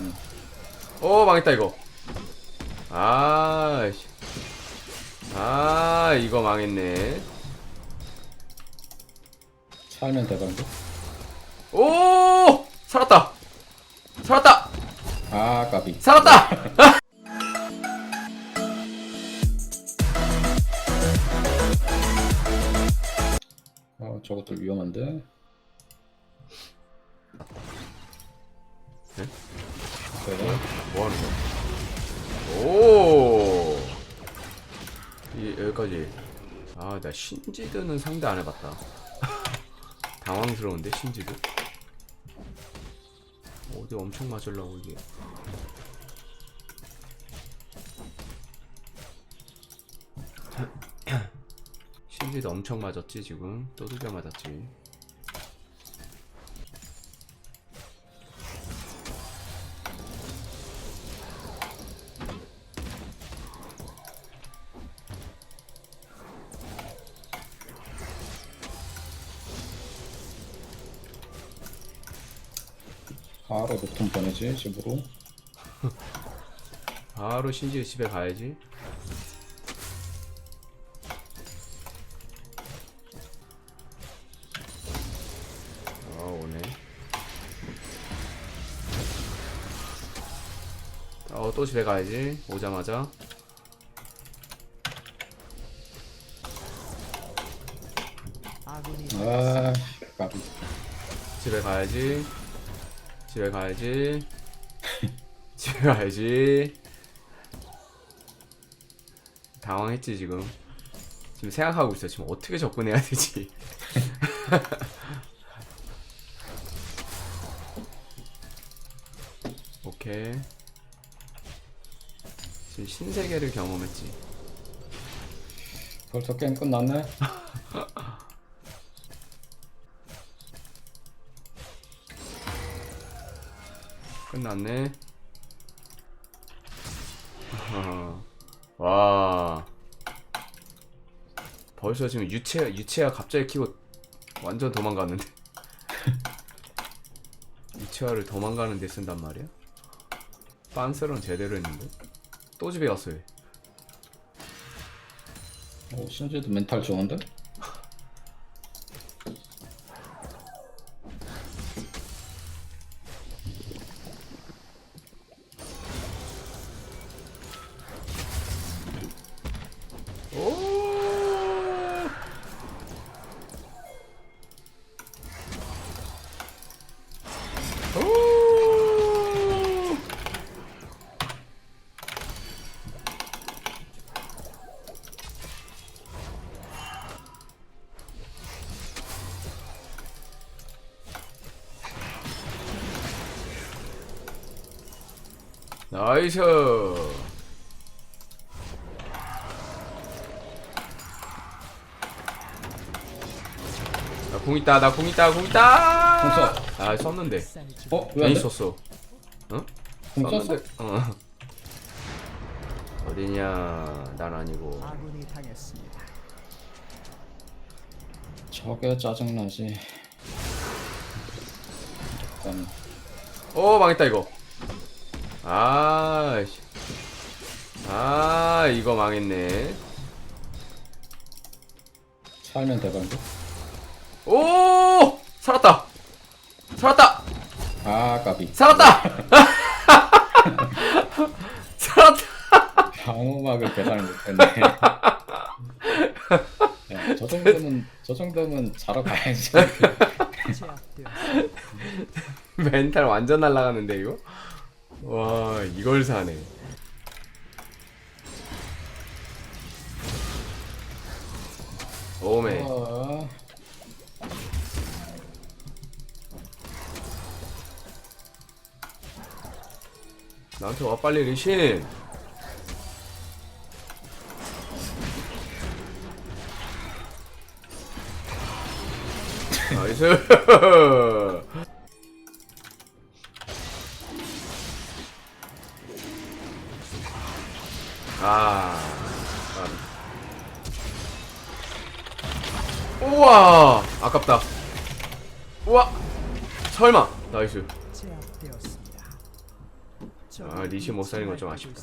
일단 오 망했다 이거. 아씨. 아 이거 망했네. 살면 대박인데? 오! 살았다. 살았다. 아 까비. 살았다. 어 저것들 위험한데? 네? 그래 뭐 하는 거야? 오! 이, 여기까지. 아 나 신지드는 상대 안 해봤다. 당황스러운데 신지드? 어디 엄청 맞으려고 이게. 신지드 엄청 맞았지 지금? 또 두 개 맞았지 보내지 집으로. 바로 신지드 집에 가야지. 아 오네. 어또 집에 가야지. 오자마자. 아 집에 가야지 집에 가야지. 집에 가야지. 당황했지 지금. 지금 생각하고 있어. 지금 어떻게 접근해야 되지? 오케이. 지금 신세계를 경험했지. 벌써 게임 끝났네? 끝났네. 와. 벌써 지금 유채 유채화 갑자기 키고 완전 도망갔는데. 유채화를 도망가는 데 쓴단 말이야? 빤스런 제대로 했는데. 또 집에 갔어요. 오 신지도 멘탈 좋은데? 나이스. 나공 있다, 나공 있다, 공 있다. 공 써. 아 썼는데. 어? 왜안 괜히 돼? 썼어. 응? 공 썼어? 썼는데. 어. 어디냐? 난 아니고. 아군이 당했습니다. 저게 짜증나지 일단 오 망했다 이거. 아, 씨. 아 이거 망했네. 살면 대박인데? 오 살았다. 살았다. 아 까비 살았다. 살았다. 방어막을 계산을 못했네 야, 저 정도면 저 정도면 자러 가야지. 멘탈 완전 날라가는데 이거? 와 이걸 사네. 오메. 어, 나한테 와 빨리 리신. 나이스. 설마 나이스. 아, 리시 못 살린 건좀 고 아쉽다.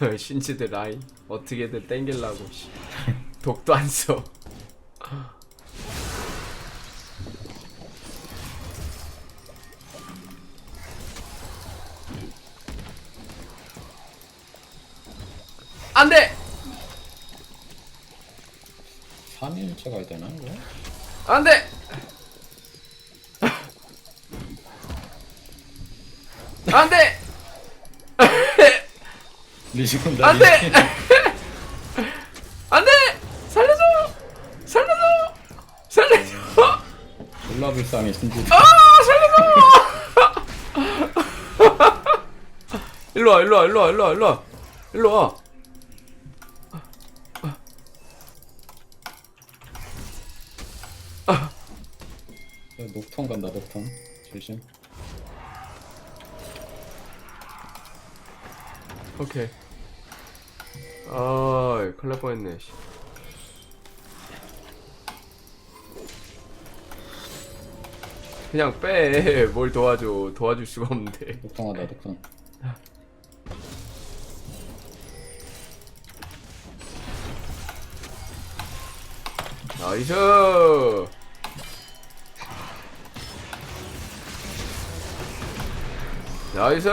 신치드 라인 어떻게든 땡길라고 씨. 독도 안 써. 안 돼! 3일째 가야 되나 이거? 안 돼! 안 돼! 리시콘 안 돼! 안 돼! 살려줘! 살려줘! 살려줘! 졸라 불쌍해 신지 아! 살려줘! 일로 와, 일로 와, 일로 와, 일로 와, 일로 와. 일로 와. 녹턴 간다 녹턴 조심 오케이. 아, 큰일 날 뻔했네. 씨. 그냥 빼. 뭘 도와줘. 도와줄 수가 없는데. 녹턴 하다 녹턴 나이스. 나이스.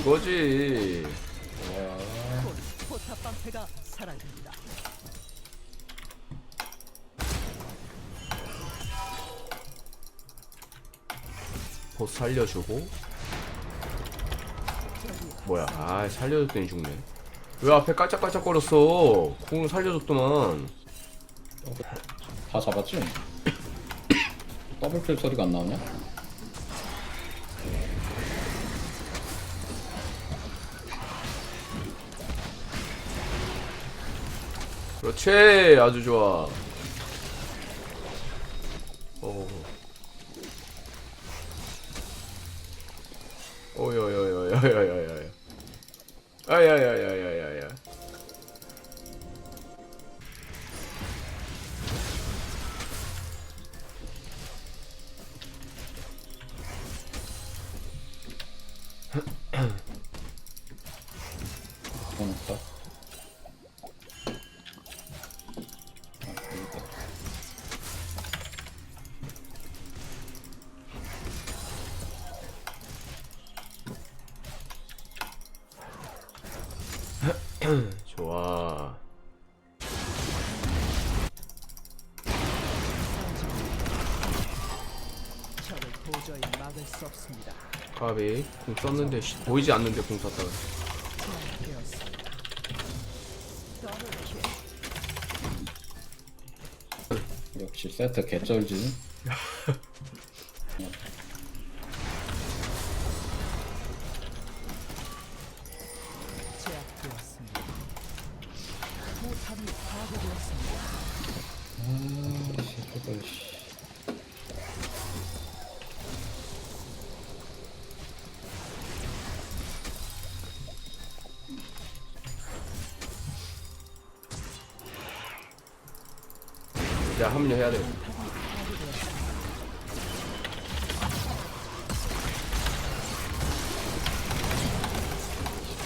이거지. 방패가 사라집니다. 보스 살려주고. 뭐야? 아, 살려줬더니 죽네. 왜 앞에 깔짝깔짝거렸어? 공을 살려줬더만. 다 잡았지? 더블킬 소리가 안 나오냐? 그렇지. 아주 좋아. 오. 오요요요요요요요. 아야야야야야야. 좋아. 적을 도저히 막을 수 없습니다. 까비. 공 썼는데 씨, 보이지 않는데 썼다가. 되었습니다. 더블킬. 역시 세트 개쩔지 야 합류해야 돼.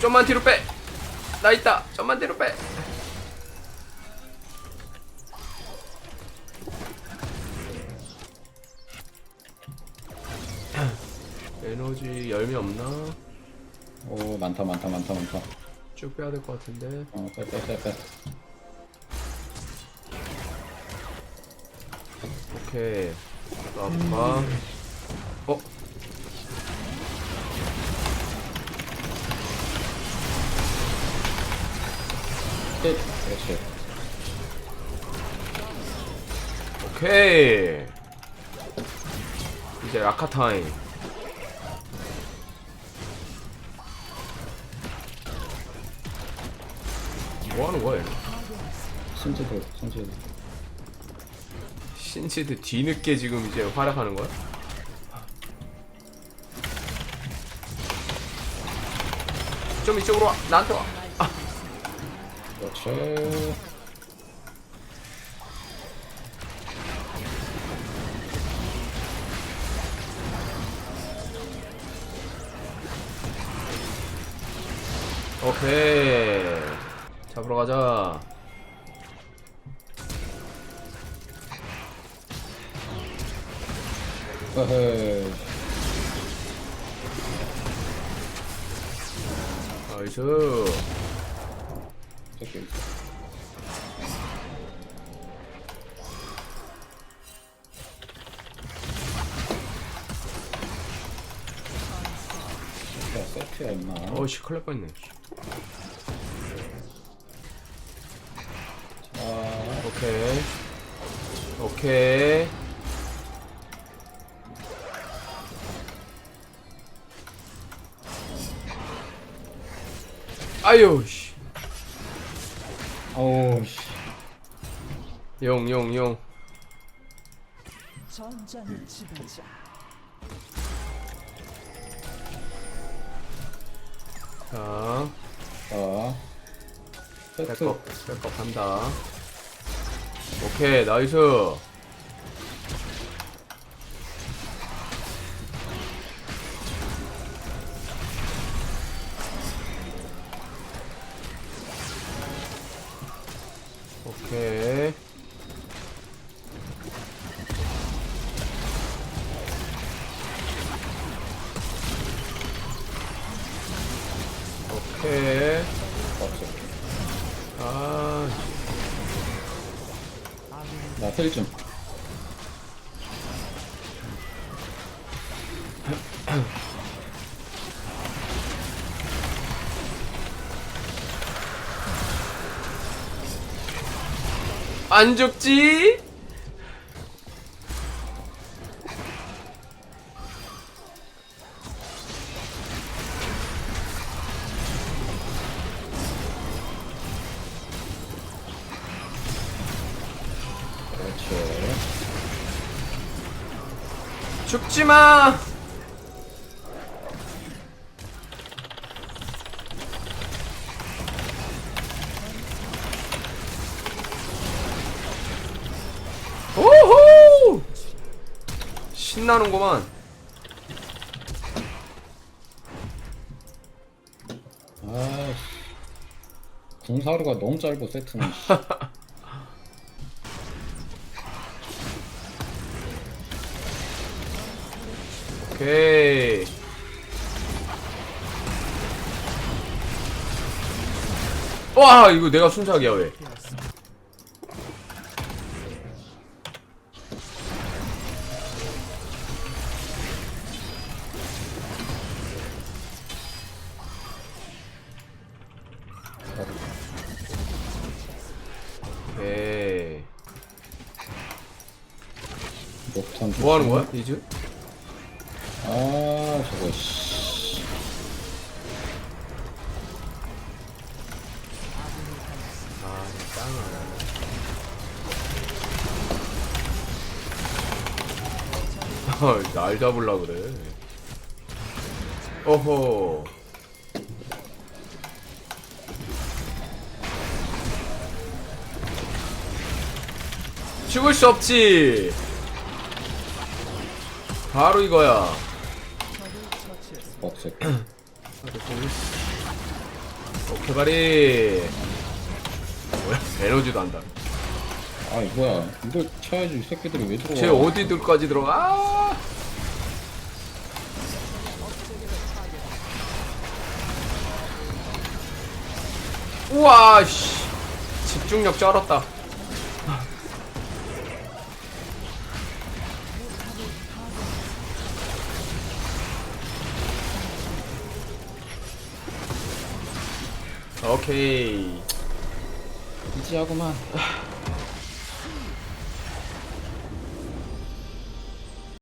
좀만 뒤로 빼. 나 있다. 좀만 뒤로 빼. 에너지 열매 없나? 오 많다 많다 많다 많다 쭉 빼야 될 것 같은데. 어빼빼빼 빼 오케이. 아파. 어? 셋 그렇지 오케이. 이제 라카 타임. 뭐 하는 거야? 얘는? 신지도 신지도 신치드 뒤늦게 지금 이제 활약하는 거야? 좀 이쪽으로 와. 나한테 와. 그렇지 오케이. 잡으러 가자. 허허. 나이스. 있어. 야, 세트야 임마. 어씨 큰일 날 뻔했네. 자, 오케이. 오케이. 아유 씨. 어우 씨. 용, 용, 용. 전장의 지배자. 자, 자, 세트. 백업, 백업 한다. 오케이, 나이스. 오케이. 오케이. 아, 나 트리 좀. 안 죽지? 그렇지. 죽지 마. 신나는구만. 아씨. 궁사루가 너무 짧고 세트는. 씨. 오케이. 와, 이거 내가 순삭이야 왜? 오케이. 녹턴. 뭐 하는 거야, 이즈? 아, 저거, 씨. 아, 날 잡으려 그래. 오호. 죽을 수 없지. 바로 이거야. 없어. 오케이 바리. 뭐야? 에너지도 안다. 아, 뭐야. 이걸 쳐야지. 이 새끼들이 왜 들어와. 쟤 어디들까지 들어가? 아! 우와 씨 집중력 쩔었다 오케이 이지하구만.